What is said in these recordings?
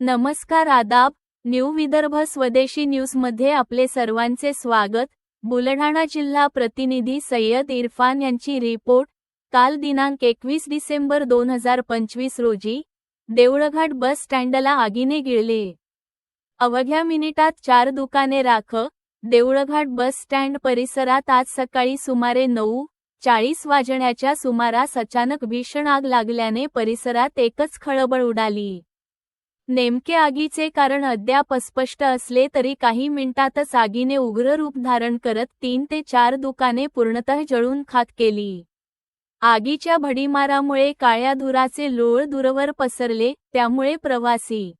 नमस्कार आदाब न्यू विदर्भ स्वदेशी न्यूजमध्ये आपले सर्वांचे स्वागत. बुलढाणा जिल्हा प्रतिनिधी सय्यद इरफान यांची रिपोर्ट काल दिनांक एकवीस डिसेंबर दोन हजार पंचवीस रोजी देवळघाट बस स्टँडला आगीने गिळले. अवघ्या मिनिटात चार दुकाने राख देऊळघाट बस स्टँड परिसरात आज सकाळी सुमारे नऊ चाळीस वाजण्याच्या सुमारास अचानक भीषण आग लागल्याने परिसरात एकच खळबळ उडाली. नेमके आगीचे कारण अद्याप अस्पष्ट असले तरी काही मिनिटातच आगीने उग्र रूप धारण करत तीन ते चार दुकाने पूर्णतः जळून खाक केली. आगीच्या भडीमारामुळे काळ्या धुराचे लोळ दूरवर पसरले त्यामुळे प्रवासी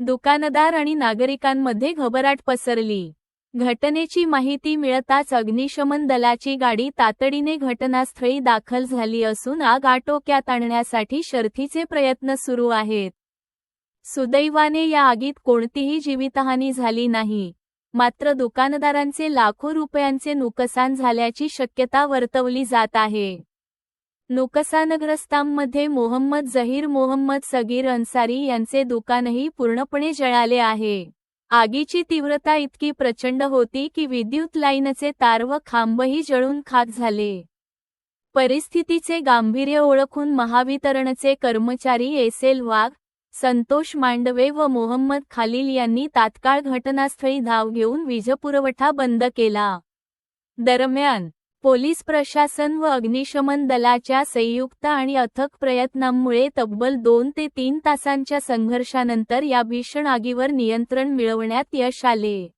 दुकानदार आणि नागरिकांमध्ये घबराट पसरली. घटनेची माहिती मिळताच अग्निशमन दलाची गाडी तातडीने घटनास्थळी दाखल झाली असून आग आटोक्यात आणण्यासाठी शर्थीचे प्रयत्न सुरू आहेत. सुदैवाने या आगीत कोणतीही जीवितहानी झाली नाही. मात्र दुकानदारांचे लाखो रुपयांचे नुकसान झाल्याची शक्यता वर्तवली जात आहे. नुकसानग्रस्तांमध्ये मोहम्मद जहीर मोहम्मद सगीर अन्सारी यांचे दुकानही पूर्णपणे जळाले आहे. आगीची तीव्रता इतकी प्रचंड होती की विद्युत लाईनचे तार व खांबही जळून खाक झाले. परिस्थितीचे गांभीर्य ओळखून महावितरणचे कर्मचारी एसेल वाघ संतोष मांडवे व मोहम्मद खालील यांनी तात्काळ घटनास्थळी धाव घेऊन वीजपुरवठा बंद केला. दरम्यान पोलीस प्रशासन व अग्निशमन दलाच्या संयुक्त आणि अथक प्रयत्नांमुळे तब्बल दोन ते तीन तासांच्या संघर्षानंतर या भीषण आगीवर नियंत्रण मिळवण्यात यश आले.